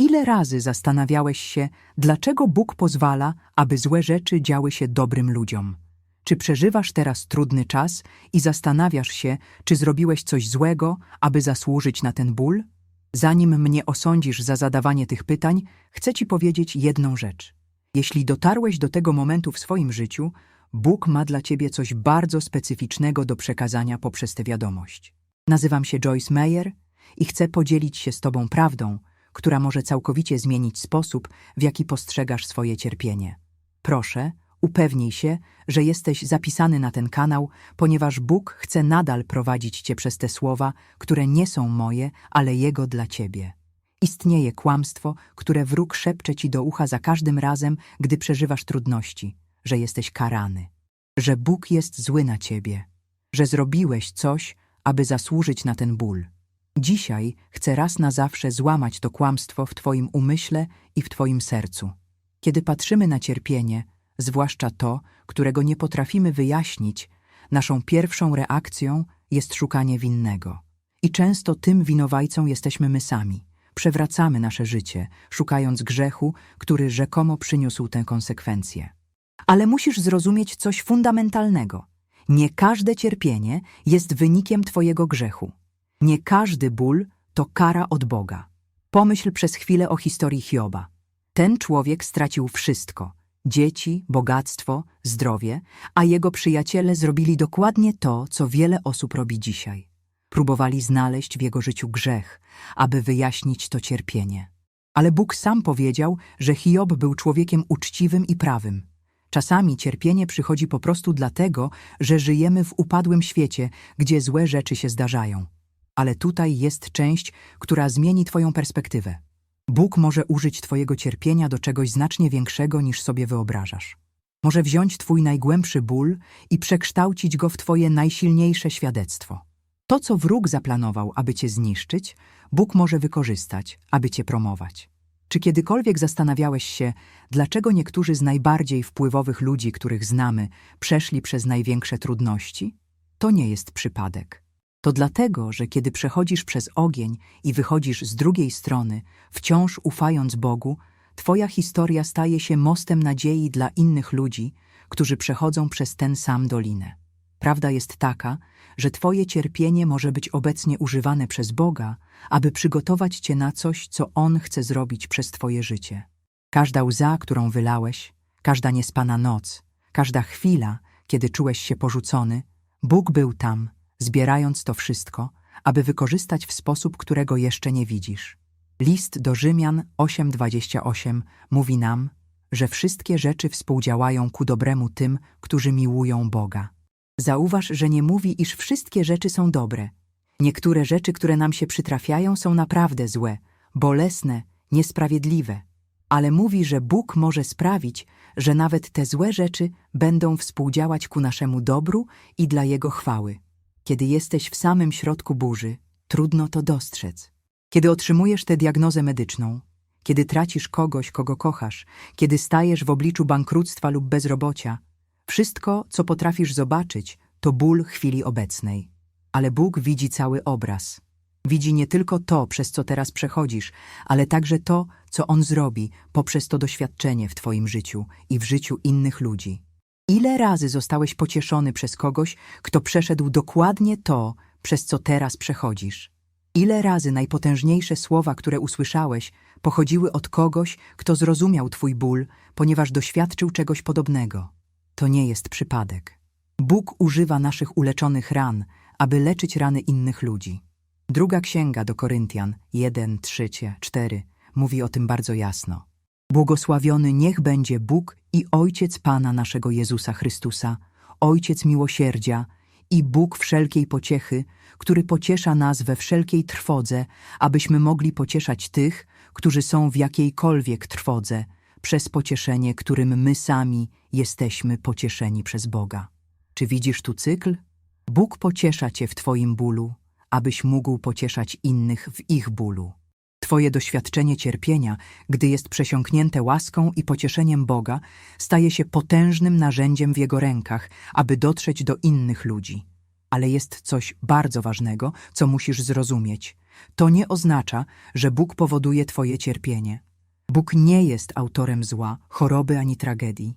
Ile razy zastanawiałeś się, dlaczego Bóg pozwala, aby złe rzeczy działy się dobrym ludziom? Czy przeżywasz teraz trudny czas i zastanawiasz się, czy zrobiłeś coś złego, aby zasłużyć na ten ból? Zanim mnie osądzisz za zadawanie tych pytań, chcę ci powiedzieć jedną rzecz. Jeśli dotarłeś do tego momentu w swoim życiu, Bóg ma dla ciebie coś bardzo specyficznego do przekazania poprzez tę wiadomość. Nazywam się Joyce Meyer i chcę podzielić się z tobą prawdą, która może całkowicie zmienić sposób, w jaki postrzegasz swoje cierpienie. Proszę, upewnij się, że jesteś zapisany na ten kanał, ponieważ Bóg chce nadal prowadzić cię przez te słowa, które nie są moje, ale Jego dla ciebie. Istnieje kłamstwo, które wróg szepcze ci do ucha za każdym razem, gdy przeżywasz trudności, że jesteś karany, że Bóg jest zły na ciebie, że zrobiłeś coś, aby zasłużyć na ten ból. Dzisiaj chcę raz na zawsze złamać to kłamstwo w Twoim umyśle i w Twoim sercu. Kiedy patrzymy na cierpienie, zwłaszcza to, którego nie potrafimy wyjaśnić, naszą pierwszą reakcją jest szukanie winnego. I często tym winowajcą jesteśmy my sami. Przewracamy nasze życie, szukając grzechu, który rzekomo przyniósł tę konsekwencję. Ale musisz zrozumieć coś fundamentalnego. Nie każde cierpienie jest wynikiem Twojego grzechu. Nie każdy ból to kara od Boga. Pomyśl przez chwilę o historii Hioba. Ten człowiek stracił wszystko dzieci, bogactwo, zdrowie, a jego przyjaciele zrobili dokładnie to, co wiele osób robi dzisiaj. Próbowali znaleźć w jego życiu grzech, aby wyjaśnić to cierpienie. Ale Bóg sam powiedział, że Hiob był człowiekiem uczciwym i prawym. Czasami cierpienie przychodzi po prostu dlatego, że żyjemy w upadłym świecie, gdzie złe rzeczy się zdarzają. Ale tutaj jest część, która zmieni Twoją perspektywę. Bóg może użyć Twojego cierpienia do czegoś znacznie większego niż sobie wyobrażasz. Może wziąć Twój najgłębszy ból i przekształcić go w Twoje najsilniejsze świadectwo. To, co wróg zaplanował, aby Cię zniszczyć, Bóg może wykorzystać, aby Cię promować. Czy kiedykolwiek zastanawiałeś się, dlaczego niektórzy z najbardziej wpływowych ludzi, których znamy, przeszli przez największe trudności? To nie jest przypadek. To dlatego, że kiedy przechodzisz przez ogień i wychodzisz z drugiej strony, wciąż ufając Bogu, Twoja historia staje się mostem nadziei dla innych ludzi, którzy przechodzą przez ten sam dolinę. Prawda jest taka, że Twoje cierpienie może być obecnie używane przez Boga, aby przygotować Cię na coś, co On chce zrobić przez Twoje życie. Każda łza, którą wylałeś, każda niespana noc, każda chwila, kiedy czułeś się porzucony, Bóg był tam, zbierając to wszystko, aby wykorzystać w sposób, którego jeszcze nie widzisz. List do Rzymian 8:28 mówi nam, że wszystkie rzeczy współdziałają ku dobremu tym, którzy miłują Boga. Zauważ, że nie mówi, iż wszystkie rzeczy są dobre. Niektóre rzeczy, które nam się przytrafiają, są naprawdę złe, bolesne, niesprawiedliwe. Ale mówi, że Bóg może sprawić, że nawet te złe rzeczy będą współdziałać ku naszemu dobru i dla Jego chwały. Kiedy jesteś w samym środku burzy, trudno to dostrzec. Kiedy otrzymujesz tę diagnozę medyczną, kiedy tracisz kogoś, kogo kochasz, kiedy stajesz w obliczu bankructwa lub bezrobocia, wszystko, co potrafisz zobaczyć, to ból chwili obecnej. Ale Bóg widzi cały obraz. Widzi nie tylko to, przez co teraz przechodzisz, ale także to, co On zrobi poprzez to doświadczenie w Twoim życiu i w życiu innych ludzi. Ile razy zostałeś pocieszony przez kogoś, kto przeszedł dokładnie to, przez co teraz przechodzisz? Ile razy najpotężniejsze słowa, które usłyszałeś, pochodziły od kogoś, kto zrozumiał Twój ból, ponieważ doświadczył czegoś podobnego? To nie jest przypadek. Bóg używa naszych uleczonych ran, aby leczyć rany innych ludzi. Druga księga do Koryntian 1, 3, 4 mówi o tym bardzo jasno. Błogosławiony niech będzie Bóg i Ojciec Pana naszego Jezusa Chrystusa, Ojciec miłosierdzia i Bóg wszelkiej pociechy, który pociesza nas we wszelkiej trwodze, abyśmy mogli pocieszać tych, którzy są w jakiejkolwiek trwodze, przez pocieszenie, którym my sami jesteśmy pocieszeni przez Boga. Czy widzisz tu cykl? Bóg pociesza cię w twoim bólu, abyś mógł pocieszać innych w ich bólu. Twoje doświadczenie cierpienia, gdy jest przesiąknięte łaską i pocieszeniem Boga, staje się potężnym narzędziem w Jego rękach, aby dotrzeć do innych ludzi. Ale jest coś bardzo ważnego, co musisz zrozumieć. To nie oznacza, że Bóg powoduje twoje cierpienie. Bóg nie jest autorem zła, choroby ani tragedii.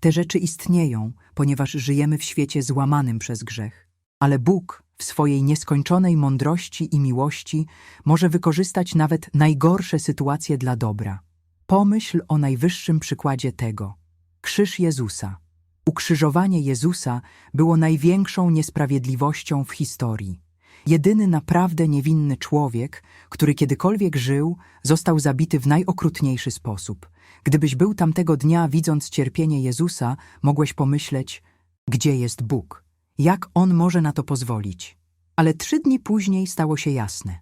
Te rzeczy istnieją, ponieważ żyjemy w świecie złamanym przez grzech. Ale Bóg w swojej nieskończonej mądrości i miłości może wykorzystać nawet najgorsze sytuacje dla dobra. Pomyśl o najwyższym przykładzie tego. Krzyż Jezusa. Ukrzyżowanie Jezusa było największą niesprawiedliwością w historii. Jedyny naprawdę niewinny człowiek, który kiedykolwiek żył, został zabity w najokrutniejszy sposób. Gdybyś był tamtego dnia, widząc cierpienie Jezusa, mogłeś pomyśleć, gdzie jest Bóg? Jak On może na to pozwolić? Ale trzy dni później stało się jasne.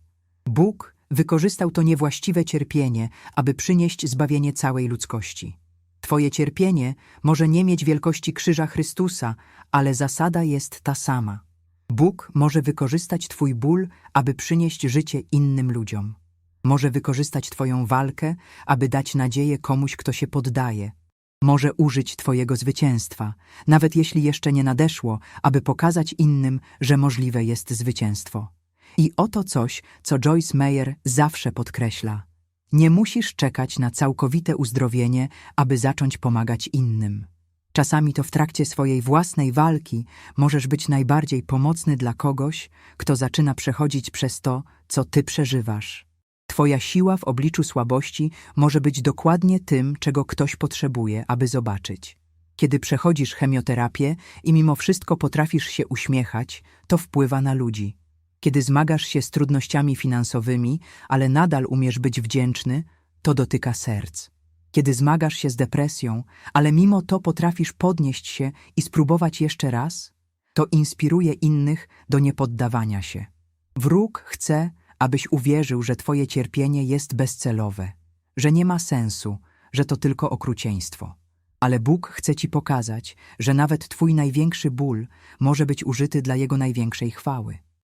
Bóg wykorzystał to niewłaściwe cierpienie, aby przynieść zbawienie całej ludzkości. Twoje cierpienie może nie mieć wielkości krzyża Chrystusa, ale zasada jest ta sama. Bóg może wykorzystać Twój ból, aby przynieść życie innym ludziom. Może wykorzystać Twoją walkę, aby dać nadzieję komuś, kto się poddaje. Może użyć Twojego zwycięstwa, nawet jeśli jeszcze nie nadeszło, aby pokazać innym, że możliwe jest zwycięstwo. I oto coś, co Joyce Meyer zawsze podkreśla. Nie musisz czekać na całkowite uzdrowienie, aby zacząć pomagać innym. Czasami to w trakcie swojej własnej walki możesz być najbardziej pomocny dla kogoś, kto zaczyna przechodzić przez to, co ty przeżywasz. Twoja siła w obliczu słabości może być dokładnie tym, czego ktoś potrzebuje, aby zobaczyć. Kiedy przechodzisz chemioterapię i mimo wszystko potrafisz się uśmiechać, to wpływa na ludzi. Kiedy zmagasz się z trudnościami finansowymi, ale nadal umiesz być wdzięczny, to dotyka serc. Kiedy zmagasz się z depresją, ale mimo to potrafisz podnieść się i spróbować jeszcze raz, to inspiruje innych do niepoddawania się. Wróg chce, abyś uwierzył, że twoje cierpienie jest bezcelowe, że nie ma sensu, że to tylko okrucieństwo. Ale Bóg chce ci pokazać, że nawet twój największy ból może być użyty dla Jego największej chwały.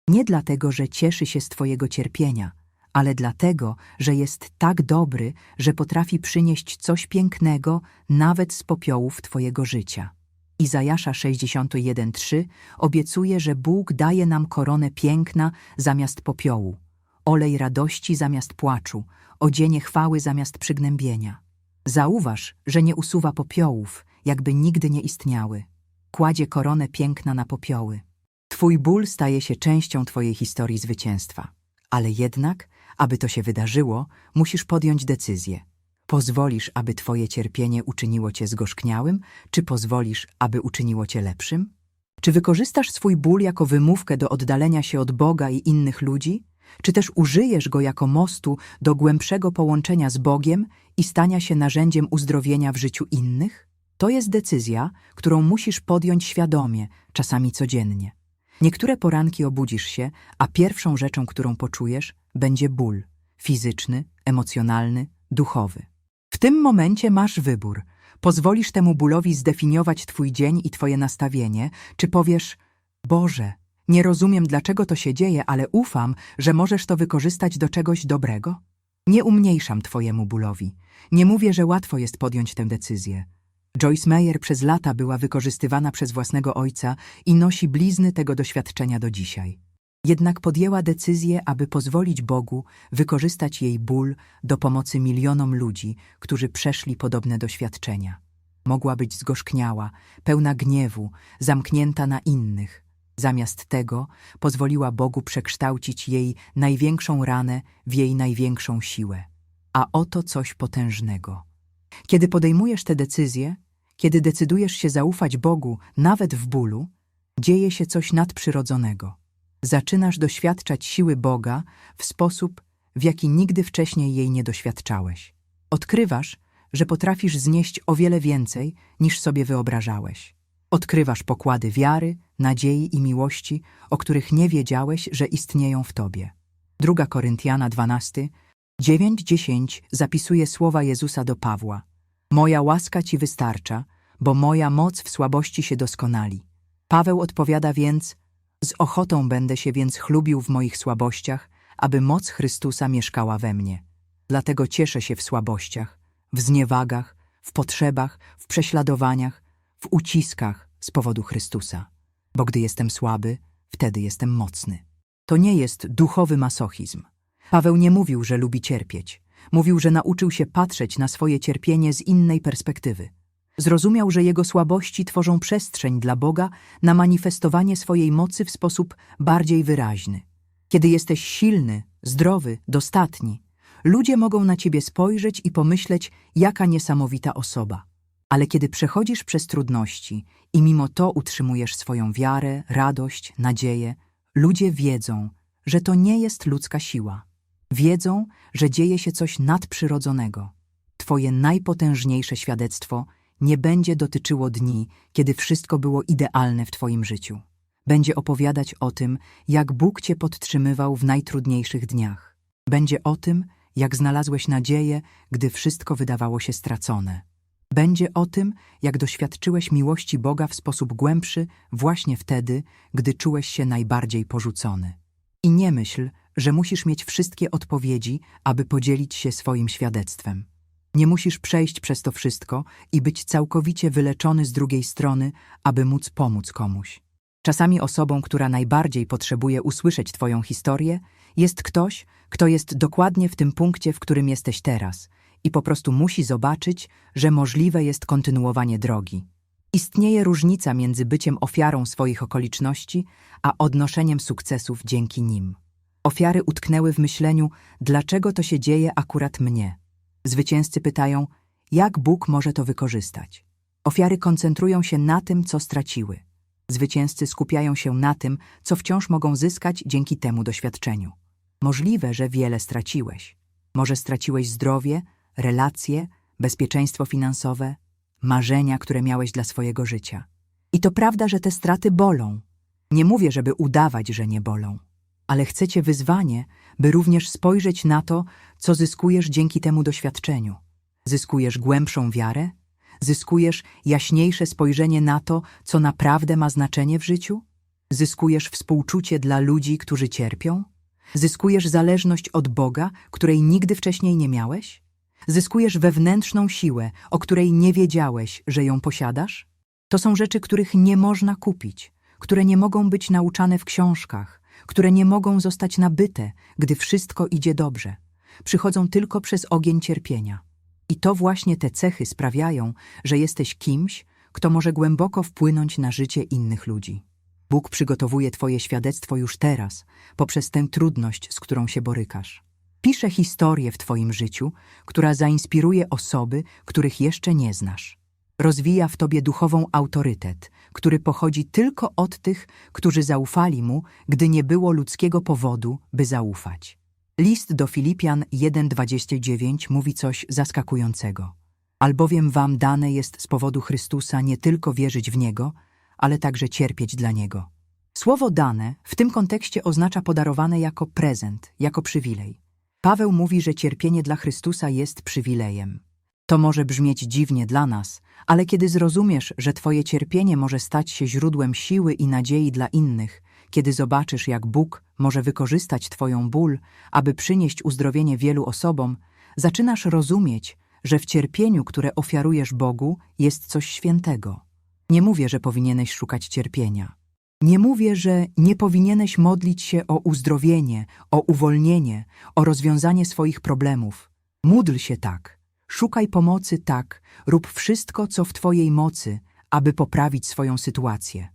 Nie dlatego, że cieszy się z twojego cierpienia, ale dlatego, że jest tak dobry, że potrafi przynieść coś pięknego nawet z popiołów twojego życia. Izajasza 61:3 obiecuje, że Bóg daje nam koronę piękna zamiast popiołu, olej radości zamiast płaczu, odzienie chwały zamiast przygnębienia. Zauważ, że nie usuwa popiołów, jakby nigdy nie istniały. Kładzie koronę piękna na popioły. Twój ból staje się częścią twojej historii zwycięstwa. Ale jednak, aby to się wydarzyło, musisz podjąć decyzję. Pozwolisz, aby twoje cierpienie uczyniło cię zgorzkniałym, czy pozwolisz, aby uczyniło cię lepszym? Czy wykorzystasz swój ból jako wymówkę do oddalenia się od Boga i innych ludzi? Czy też użyjesz go jako mostu do głębszego połączenia z Bogiem i stania się narzędziem uzdrowienia w życiu innych? To jest decyzja, którą musisz podjąć świadomie, czasami codziennie. Niektóre poranki obudzisz się, a pierwszą rzeczą, którą poczujesz, będzie ból fizyczny, emocjonalny, duchowy. W tym momencie masz wybór. Pozwolisz temu bólowi zdefiniować twój dzień i twoje nastawienie, czy powiesz: Boże, nie rozumiem, dlaczego to się dzieje, ale ufam, że możesz to wykorzystać do czegoś dobrego? Nie umniejszam twojemu bólowi. Nie mówię, że łatwo jest podjąć tę decyzję. Joyce Meyer przez lata była wykorzystywana przez własnego ojca i nosi blizny tego doświadczenia do dzisiaj. Jednak podjęła decyzję, aby pozwolić Bogu wykorzystać jej ból do pomocy milionom ludzi, którzy przeszli podobne doświadczenia. Mogła być zgorzkniała, pełna gniewu, zamknięta na innych. Zamiast tego pozwoliła Bogu przekształcić jej największą ranę w jej największą siłę. A oto coś potężnego. Kiedy podejmujesz te decyzje, kiedy decydujesz się zaufać Bogu nawet w bólu, dzieje się coś nadprzyrodzonego. Zaczynasz doświadczać siły Boga w sposób, w jaki nigdy wcześniej jej nie doświadczałeś. Odkrywasz, że potrafisz znieść o wiele więcej, niż sobie wyobrażałeś. Odkrywasz pokłady wiary, nadziei i miłości, o których nie wiedziałeś, że istnieją w tobie. Druga Koryntiana 12, 9-10 zapisuje słowa Jezusa do Pawła. Moja łaska ci wystarcza, bo moja moc w słabości się doskonali. Paweł odpowiada więc, z ochotą będę się więc chlubił w moich słabościach, aby moc Chrystusa mieszkała we mnie. Dlatego cieszę się w słabościach, w zniewagach, w potrzebach, w prześladowaniach, w uciskach z powodu Chrystusa. Bo gdy jestem słaby, wtedy jestem mocny. To nie jest duchowy masochizm. Paweł nie mówił, że lubi cierpieć. Mówił, że nauczył się patrzeć na swoje cierpienie z innej perspektywy. Zrozumiał, że jego słabości tworzą przestrzeń dla Boga na manifestowanie swojej mocy w sposób bardziej wyraźny. Kiedy jesteś silny, zdrowy, dostatni, ludzie mogą na ciebie spojrzeć i pomyśleć, jaka niesamowita osoba. Ale kiedy przechodzisz przez trudności i mimo to utrzymujesz swoją wiarę, radość, nadzieję, ludzie wiedzą, że to nie jest ludzka siła. Wiedzą, że dzieje się coś nadprzyrodzonego. Twoje najpotężniejsze świadectwo nie będzie dotyczyło dni, kiedy wszystko było idealne w Twoim życiu. Będzie opowiadać o tym, jak Bóg Cię podtrzymywał w najtrudniejszych dniach. Będzie o tym, jak znalazłeś nadzieję, gdy wszystko wydawało się stracone. Będzie o tym, jak doświadczyłeś miłości Boga w sposób głębszy właśnie wtedy, gdy czułeś się najbardziej porzucony. I nie myśl, że musisz mieć wszystkie odpowiedzi, aby podzielić się swoim świadectwem. Nie musisz przejść przez to wszystko i być całkowicie wyleczony z drugiej strony, aby móc pomóc komuś. Czasami osobą, która najbardziej potrzebuje usłyszeć Twoją historię, jest ktoś, kto jest dokładnie w tym punkcie, w którym jesteś teraz i po prostu musi zobaczyć, że możliwe jest kontynuowanie drogi. Istnieje różnica między byciem ofiarą swoich okoliczności, a odnoszeniem sukcesów dzięki nim. Ofiary utknęły w myśleniu, dlaczego to się dzieje akurat mnie. Zwycięzcy pytają, jak Bóg może to wykorzystać. Ofiary koncentrują się na tym, co straciły. Zwycięzcy skupiają się na tym, co wciąż mogą zyskać dzięki temu doświadczeniu. Możliwe, że wiele straciłeś. Może straciłeś zdrowie, relacje, bezpieczeństwo finansowe, marzenia, które miałeś dla swojego życia. I to prawda, że te straty bolą. Nie mówię, żeby udawać, że nie bolą, ale chcecie wyzwanie, by również spojrzeć na to, co zyskujesz dzięki temu doświadczeniu. Zyskujesz głębszą wiarę? Zyskujesz jaśniejsze spojrzenie na to, co naprawdę ma znaczenie w życiu? Zyskujesz współczucie dla ludzi, którzy cierpią? Zyskujesz zależność od Boga, której nigdy wcześniej nie miałeś? Zyskujesz wewnętrzną siłę, o której nie wiedziałeś, że ją posiadasz? To są rzeczy, których nie można kupić, które nie mogą być nauczane w książkach, które nie mogą zostać nabyte, gdy wszystko idzie dobrze. Przychodzą tylko przez ogień cierpienia. I to właśnie te cechy sprawiają, że jesteś kimś, kto może głęboko wpłynąć na życie innych ludzi. Bóg przygotowuje Twoje świadectwo już teraz, poprzez tę trudność, z którą się borykasz. Pisze historię w Twoim życiu, która zainspiruje osoby, których jeszcze nie znasz. Rozwija w Tobie duchową autorytet, który pochodzi tylko od tych, którzy zaufali Mu, gdy nie było ludzkiego powodu, by zaufać. List do Filipian 1,29 mówi coś zaskakującego. Albowiem wam dane jest z powodu Chrystusa nie tylko wierzyć w Niego, ale także cierpieć dla Niego. Słowo dane w tym kontekście oznacza podarowane jako prezent, jako przywilej. Paweł mówi, że cierpienie dla Chrystusa jest przywilejem. To może brzmieć dziwnie dla nas, ale kiedy zrozumiesz, że Twoje cierpienie może stać się źródłem siły i nadziei dla innych, kiedy zobaczysz, jak Bóg może wykorzystać Twoją ból, aby przynieść uzdrowienie wielu osobom, zaczynasz rozumieć, że w cierpieniu, które ofiarujesz Bogu, jest coś świętego. Nie mówię, że powinieneś szukać cierpienia. Nie mówię, że nie powinieneś modlić się o uzdrowienie, o uwolnienie, o rozwiązanie swoich problemów. Módl się tak, szukaj pomocy tak, rób wszystko, co w Twojej mocy, aby poprawić swoją sytuację.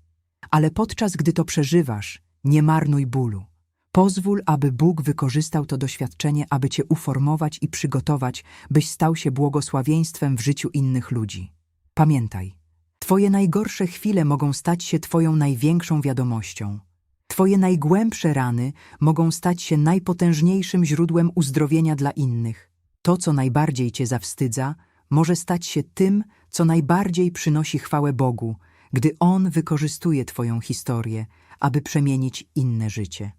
Ale podczas gdy to przeżywasz, nie marnuj bólu. Pozwól, aby Bóg wykorzystał to doświadczenie, aby Cię uformować i przygotować, byś stał się błogosławieństwem w życiu innych ludzi. Pamiętaj, Twoje najgorsze chwile mogą stać się Twoją największą wiadomością. Twoje najgłębsze rany mogą stać się najpotężniejszym źródłem uzdrowienia dla innych. To, co najbardziej Cię zawstydza, może stać się tym, co najbardziej przynosi chwałę Bogu, gdy On wykorzystuje Twoją historię, aby przemienić inne życie.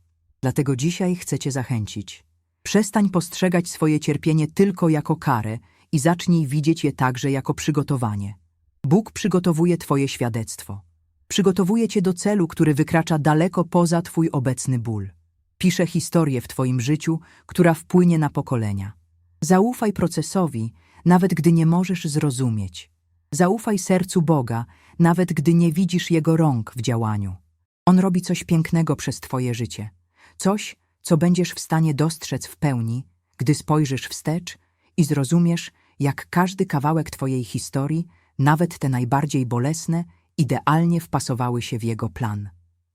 Dlatego dzisiaj chcę Cię zachęcić. Przestań postrzegać swoje cierpienie tylko jako karę i zacznij widzieć je także jako przygotowanie. Bóg przygotowuje Twoje świadectwo. Przygotowuje Cię do celu, który wykracza daleko poza Twój obecny ból. Pisze historię w Twoim życiu, która wpłynie na pokolenia. Zaufaj procesowi, nawet gdy nie możesz zrozumieć. Zaufaj sercu Boga, nawet gdy nie widzisz Jego rąk w działaniu. On robi coś pięknego przez Twoje życie. Coś, co będziesz w stanie dostrzec w pełni, gdy spojrzysz wstecz i zrozumiesz, jak każdy kawałek Twojej historii, nawet te najbardziej bolesne, idealnie wpasowały się w Jego plan.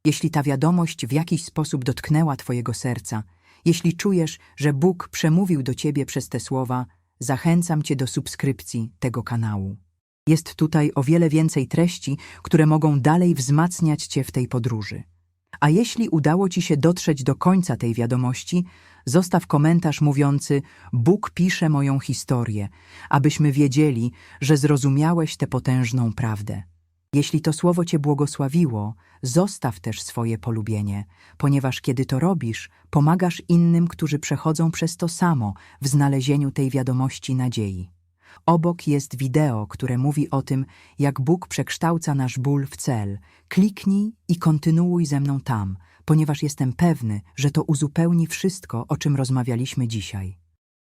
Jeśli ta wiadomość w jakiś sposób dotknęła Twojego serca, jeśli czujesz, że Bóg przemówił do Ciebie przez te słowa, zachęcam Cię do subskrypcji tego kanału. Jest tutaj o wiele więcej treści, które mogą dalej wzmacniać Cię w tej podróży. A jeśli udało Ci się dotrzeć do końca tej wiadomości, zostaw komentarz mówiący Bóg pisze moją historię, abyśmy wiedzieli, że zrozumiałeś tę potężną prawdę. Jeśli to słowo Cię błogosławiło, zostaw też swoje polubienie, ponieważ kiedy to robisz, pomagasz innym, którzy przechodzą przez to samo w znalezieniu tej wiadomości nadziei. Obok jest wideo, które mówi o tym, jak Bóg przekształca nasz ból w cel. Kliknij i kontynuuj ze mną tam, ponieważ jestem pewny, że to uzupełni wszystko, o czym rozmawialiśmy dzisiaj.